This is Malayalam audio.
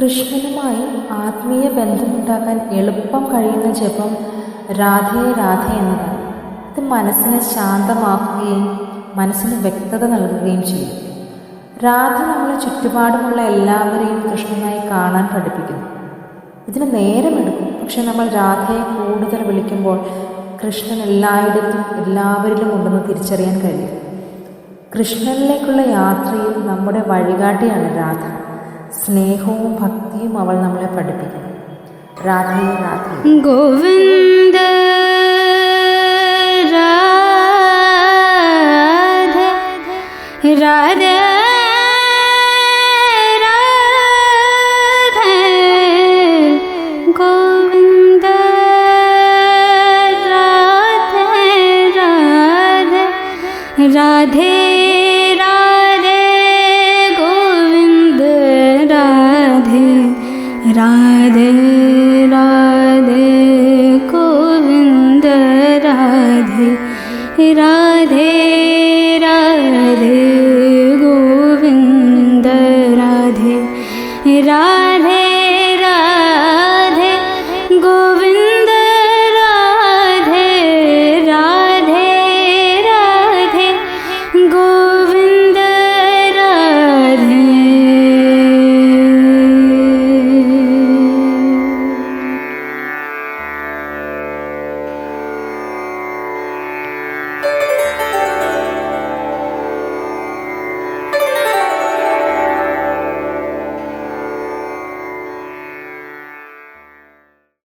കൃഷ്ണനുമായി ആത്മീയ ബന്ധമുണ്ടാക്കാൻ എളുപ്പം കഴിയുന്ന ജപം രാധേ രാധേ എന്നതാണ്. ഇത് മനസ്സിനെ ശാന്തമാക്കുകയും മനസ്സിന് വ്യക്തത നൽകുകയും ചെയ്യും. രാധ നമ്മളെ ചുറ്റുപാടുമുള്ള എല്ലാവരെയും കൃഷ്ണനായി കാണാൻ പഠിപ്പിക്കുന്നു. ഇതിന് നേരമെടുക്കും. പക്ഷെ നമ്മൾ രാധയെ കൂടുതൽ വിളിക്കുമ്പോൾ കൃഷ്ണൻ എല്ലായിടത്തും എല്ലാവരിലും ഉണ്ടെന്ന് തിരിച്ചറിയാൻ കഴിയും. കൃഷ്ണനിലേക്കുള്ള യാത്രയിൽ നമ്മുടെ വഴികാട്ടിയാണ് രാധ. स्नेह भक्ति नामे पढ़िपी राधे राधे गोविंद राधे राधे राधे राधे राधे राधे गोविन्द राधे राधे राधे